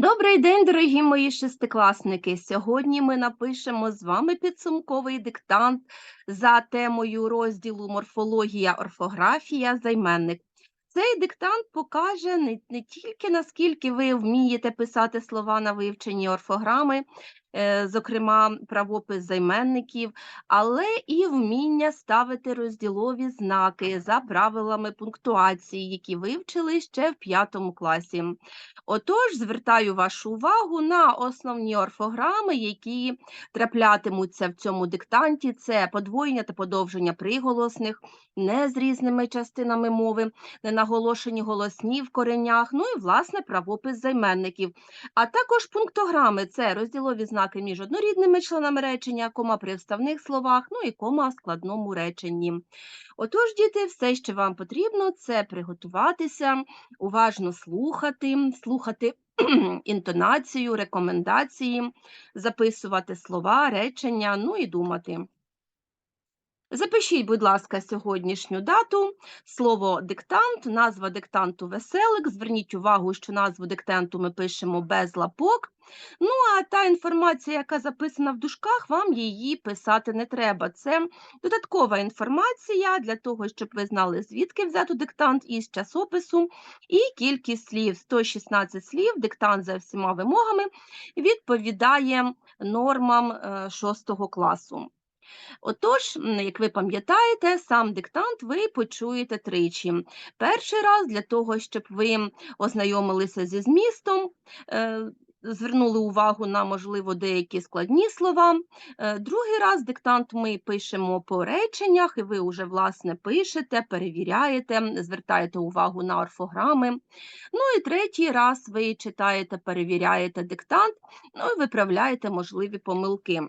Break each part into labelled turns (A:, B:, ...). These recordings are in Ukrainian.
A: Добрий день, дорогі мої шестикласники. Сьогодні ми напишемо з вами підсумковий диктант за темою розділу морфологія, орфографія, займенник. Цей диктант покаже не, не тільки наскільки ви вмієте писати слова на вивченні орфограми, зокрема правопис займенників, але і вміння ставити розділові знаки за правилами пунктуації, які вивчили ще в п'ятому класі. Отож, звертаю вашу увагу на основні орфограми, які траплятимуться в цьому диктанті: це подвоєння та подовження приголосних, не з різними частинами мови, ненаголошені голосні в коренях, ну і власне правопис займенників, а також пунктограми це розділові знаки між однорідними членами речення, кома при вставних словах, ну і кома в складному реченні. Отож, діти, все, що вам потрібно, це приготуватися, уважно слухати, слухати інтонацію, рекомендації, записувати слова, речення, ну і думати. Запишіть, будь ласка, сьогоднішню дату, слово диктант, назва диктанту веселик. Зверніть увагу, що назву диктанту ми пишемо без лапок. Ну, а та інформація, яка записана в дужках, вам її писати не треба. Це додаткова інформація для того, щоб ви знали, звідки взяти диктант із часопису, і кількість слів 116 слів, диктант за всіма вимогами відповідає нормам 6 класу. Отож, як ви пам'ятаєте, сам диктант ви почуєте тричі. Перший раз для того, щоб ви ознайомилися зі змістом, е, звернули увагу на, можливо, деякі складні слова. Е, другий раз диктант ми пишемо по реченнях, і ви вже, власне, пишете, перевіряєте, звертаєте увагу на орфограми. Ну і третій раз ви читаєте, перевіряєте диктант, ну і виправляєте можливі помилки.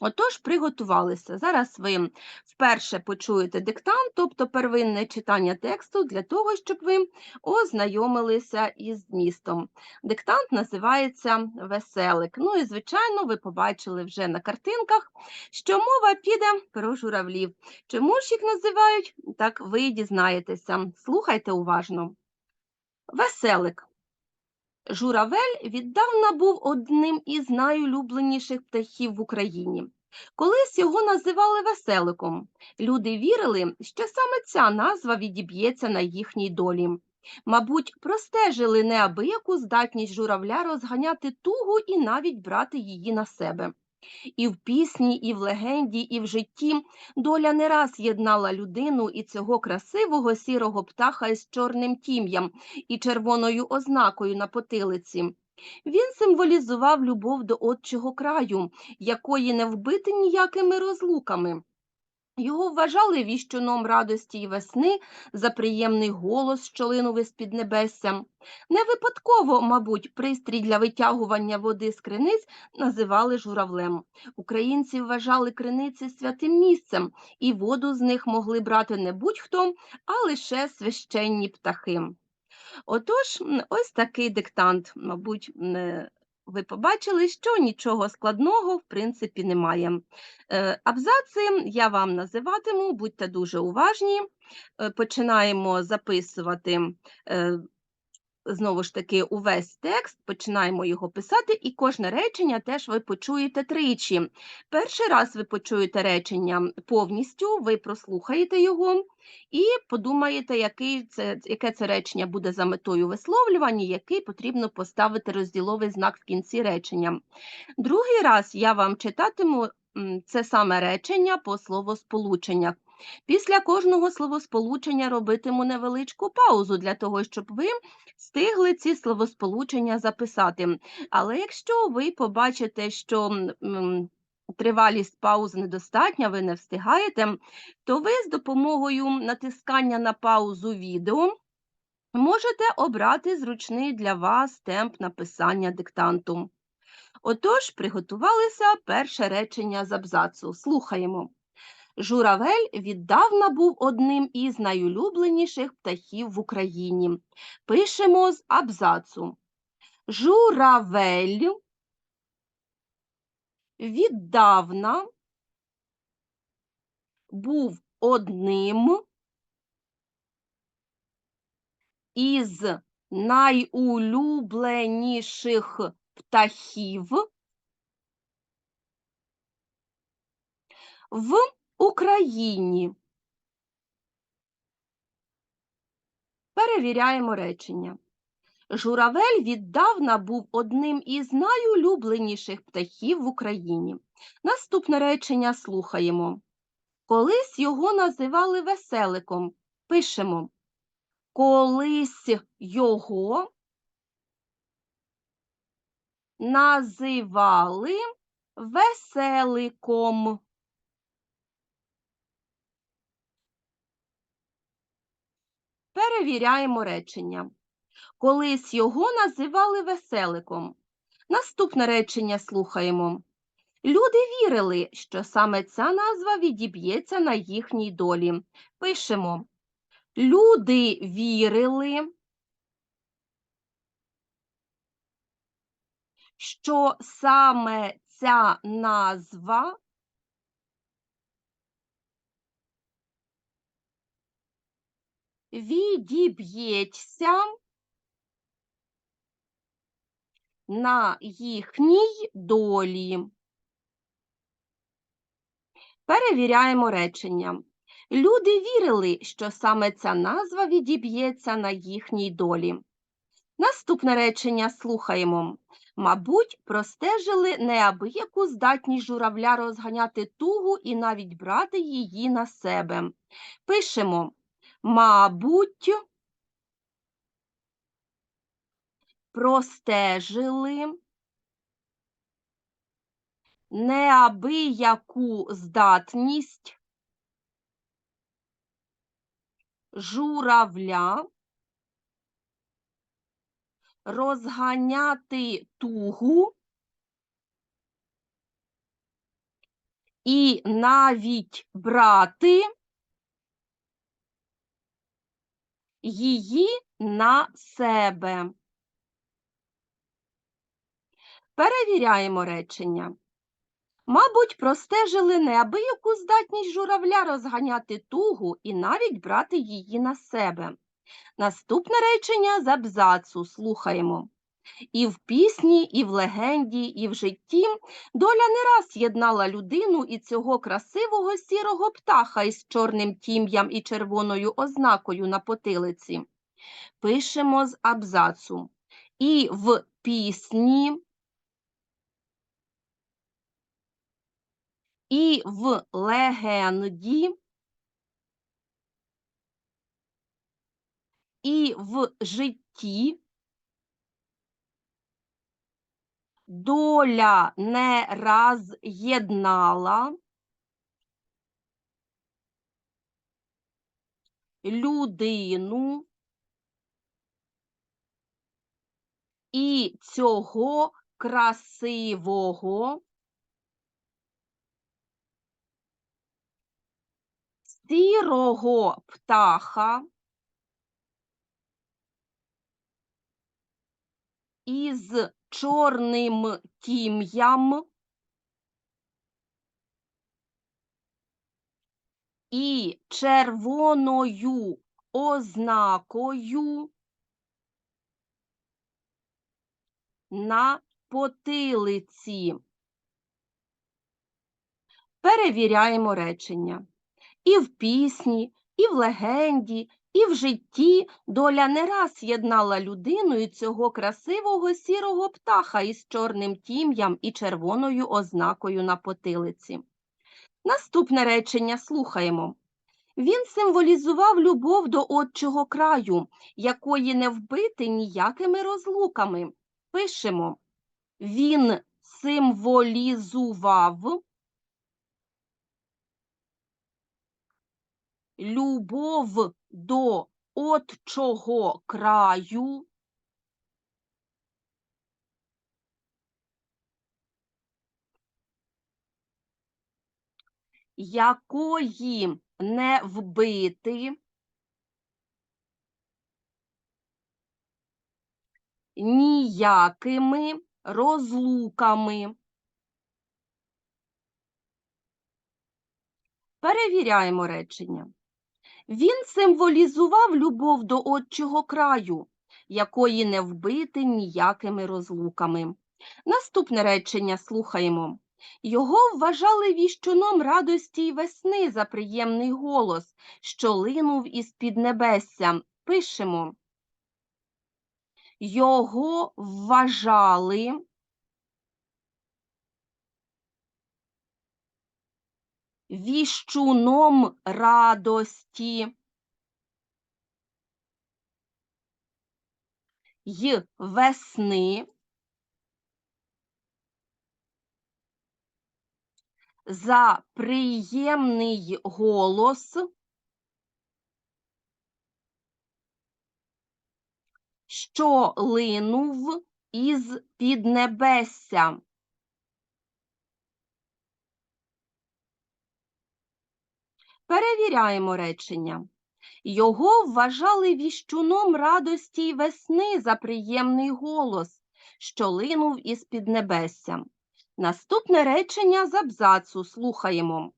A: Отож, приготувалися. Зараз ви вперше почуєте диктант, тобто первинне читання тексту, для того, щоб ви ознайомилися із змістом. Диктант називається Веселик. Ну і, звичайно, ви побачили вже на картинках, що мова піде про журавлів. Чому ж їх називають? Так ви дізнаєтеся. Слухайте уважно. Веселик. Журавель віддавна був одним із найулюбленіших птахів в Україні. Колись його називали веселиком. Люди вірили, що саме ця назва відіб'ється на їхній долі. Мабуть, простежили неабияку здатність журавля розганяти тугу і навіть брати її на себе. І в пісні, і в легенді, і в житті доля не раз єднала людину і цього красивого сірого птаха із чорним тім'ям і червоною ознакою на потилиці. Він символізував любов до отчого краю, якої не вбити ніякими розлуками. Його вважали віщуном радості й весни за приємний голос, що линув із під небесся. Не випадково, мабуть, пристрій для витягування води з криниць називали журавлем. Українці вважали криниці святим місцем, і воду з них могли брати не будь-хто, а лише священні птахи. Отож, ось такий диктант, мабуть, ви побачили, що нічого складного, в принципі, немає. Е, абзаци я вам називатиму, будьте дуже уважні. Е, починаємо записувати е, знову ж таки увесь текст, починаємо його писати, і кожне речення теж ви почуєте тричі. Перший раз ви почуєте речення повністю, ви прослухаєте його і подумаєте, який це, яке це речення буде за метою висловлювання, який потрібно поставити розділовий знак в кінці речення. Другий раз я вам читатиму це саме речення по словосполученнях. Після кожного словосполучення робитиму невеличку паузу для того, щоб ви встигли ці словосполучення записати. Але якщо ви побачите, що тривалість пауз недостатня, ви не встигаєте, то ви з допомогою натискання на паузу відео можете обрати зручний для вас темп написання диктанту. Отож, приготувалися перше речення з абзацу. Слухаємо. Журавель віддавна був одним із найулюбленіших птахів в Україні. Пишемо з абзацу. Журавель віддавна був одним із найулюбленіших птахів в Україні. Перевіряємо речення. Журавель віддавна був одним із найулюбленіших птахів в Україні. Наступне речення слухаємо. Колись його називали веселиком. Пишемо. Колись його називали веселиком. Перевіряємо речення. Колись його називали веселиком. Наступне речення слухаємо. Люди вірили, що саме ця назва відіб'ється на їхній долі. Пишемо. Люди вірили, що саме ця назва відіб'ється на їхній долі. Перевіряємо речення. Люди вірили, що саме ця назва відіб'ється на їхній долі. Наступне речення слухаємо. Мабуть, простежили неабияку здатність журавля розганяти тугу і навіть брати її на себе. Пишемо, мабуть, простежили неабияку здатність журавля розганяти тугу і навіть брати її на себе. Перевіряємо речення. Мабуть, простежили неабияку здатність журавля розганяти тугу і навіть брати її на себе. Наступне речення з абзацу слухаємо. І в пісні, і в легенді, і в житті доля не раз єднала людину і цього красивого сірого птаха із чорним тім'ям і червоною ознакою на потилиці. Пишемо з абзацу. І в пісні, і в легенді, і в житті доля не раз єднала людину. І цього красивого сірого птаха із чорним тім'ям і червоною ознакою на потилиці. Перевіряємо речення. І в пісні, і в легенді, і в житті доля не раз єднала людину і цього красивого сірого птаха із чорним тім'ям і червоною ознакою на потилиці. Наступне речення слухаємо. Він символізував любов до отчого краю, якої не вбити ніякими розлуками. Пишемо. Він символізував любов до отчого краю якої не вбити ніякими розлуками. Перевіряємо речення. Він символізував любов до отчого краю, якої не вбити ніякими розлуками. Наступне речення слухаємо. Його вважали віщуном радості й весни за приємний голос, що линув із піднебесся. Пишемо. Його вважали віщуном радості. Й весни. За приємний голос, що линув із піднебесся. Перевіряємо речення. Його вважали віщуном радості й весни за приємний голос, що линув із піднебесся. Наступне речення з абзацу слухаємо.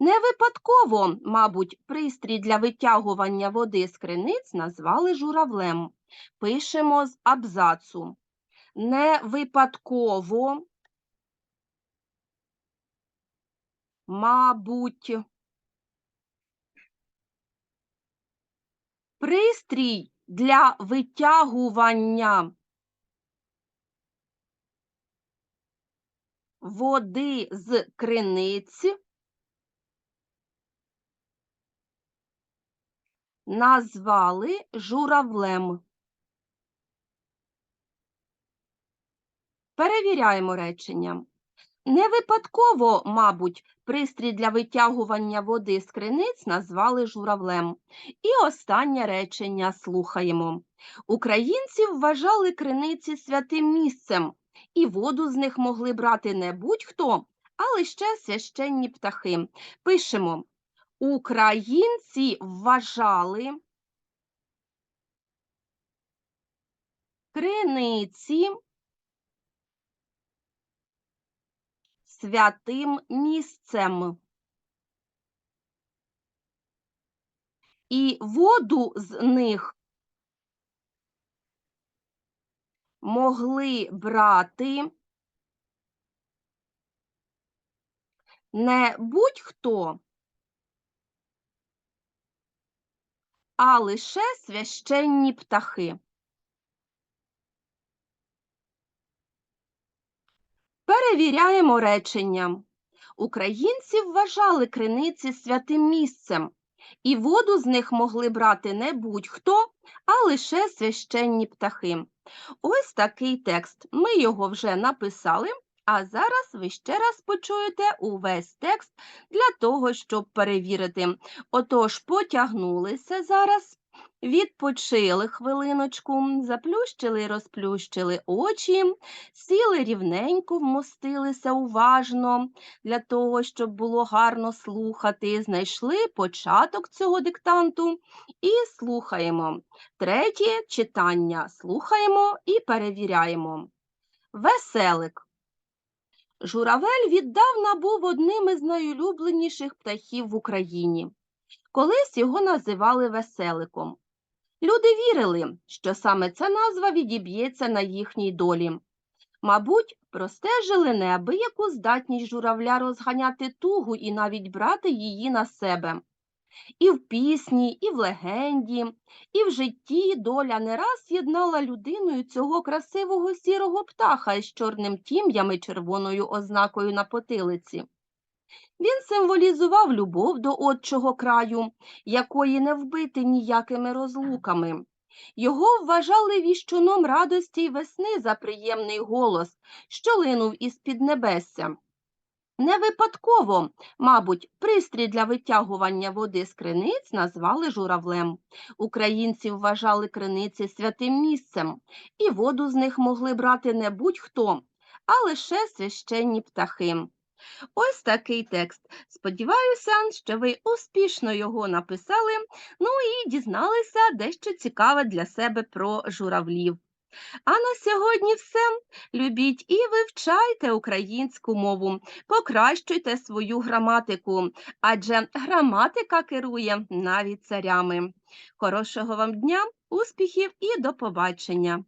A: Не випадково, мабуть, пристрій для витягування води з криниць назвали журавлем. Пишемо з абзацу. Не випадково, мабуть, пристрій для витягування води з криниці назвали журавлем. Перевіряємо речення. Не випадково, мабуть, пристрій для витягування води з криниць назвали журавлем. І останнє речення слухаємо. Українці вважали криниці святим місцем, і воду з них могли брати не будь-хто, а лише священні птахи. Пишемо. Українці вважали криниці святим місцем. І воду з них могли брати не будь-хто, а лише священні птахи. Перевіряємо речення. Українці вважали криниці святим місцем, і воду з них могли брати не будь-хто, а лише священні птахи. Ось такий текст. Ми його вже написали, а зараз ви ще раз почуєте увесь текст для того, щоб перевірити. Отож, потягнулися зараз Відпочили хвилиночку, заплющили і розплющили очі, сіли рівненько, вмостилися уважно для того, щоб було гарно слухати. Знайшли початок цього диктанту і слухаємо. Третє читання слухаємо і перевіряємо. Веселик. Журавель віддавна був одним із найулюбленіших птахів в Україні. Колись його називали веселиком. Люди вірили, що саме ця назва відіб'ється на їхній долі. Мабуть, простежили неабияку здатність журавля розганяти тугу і навіть брати її на себе. І в пісні, і в легенді, і в житті доля не раз єднала людиною цього красивого сірого птаха із чорним тім'ям і червоною ознакою на потилиці. Він символізував любов до отчого краю, якої не вбити ніякими розлуками. Його вважали віщуном радості й весни за приємний голос, що линув із піднебесся. Не випадково, мабуть, пристрій для витягування води з криниць назвали журавлем. Українці вважали криниці святим місцем, і воду з них могли брати не будь-хто, а лише священні птахи. Ось такий текст. Сподіваюся, що ви успішно його написали, ну і дізналися дещо цікаве для себе про журавлів. А на сьогодні все. Любіть і вивчайте українську мову, покращуйте свою граматику, адже граматика керує навіть царями. Хорошого вам дня! Успіхів і до побачення!